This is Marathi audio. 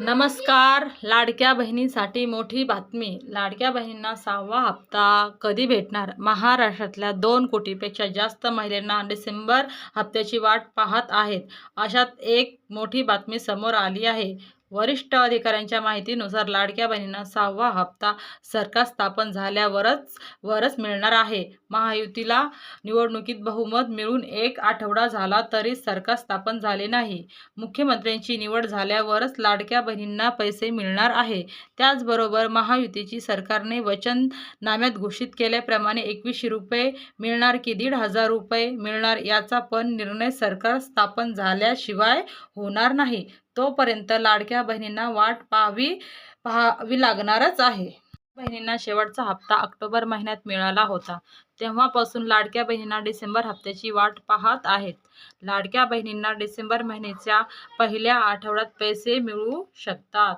नमस्कार. लाडक्या बहिणींसाठी मोठी बातमी. लाडक्या बहिणींना सहावा हप्ता कधी भेटणार? महाराष्ट्रातल्या दोन कोटीपेक्षा जास्त महिलांना डिसेंबर हप्त्याची वाट पाहत आहेत. अशात एक मोठी बातमी समोर आली आहे. वरिष्ठ अधिकाऱ्यांच्या माहितीनुसार लाडक्या बहिणींना सहावा हप्ता सरकार स्थापन झाल्यावरच वरच मिळणार आहे. महायुतीला निवडणुकीत बहुमत मिळून एक आठवडा झाला तरी सरकार स्थापन झाले नाही. मुख्यमंत्र्यांची निवड झाल्यावरच लाडक्या बहिणींना पैसे मिळणार आहे. त्याचबरोबर महायुतीची सरकारने वचननाम्यात घोषित केल्याप्रमाणे एकवीसशे रुपये मिळणार की दीड हजार रुपये मिळणार याचा पण निर्णय सरकार स्थापन झाल्याशिवाय होणार नाही. तोपर्यंत लाडक्या बहिणींना वाट पाहावी पाहावी लागणारच आहे. बहिणींना शेवटचा हप्ता ऑक्टोबर महिन्यात मिळाला होता. तेव्हापासून लाडक्या बहिणींना डिसेंबर हप्त्याची वाट पाहत आहेत. लाडक्या बहिणींना डिसेंबर महिन्याच्या पहिल्या आठवड्यात पैसे मिळू शकतात.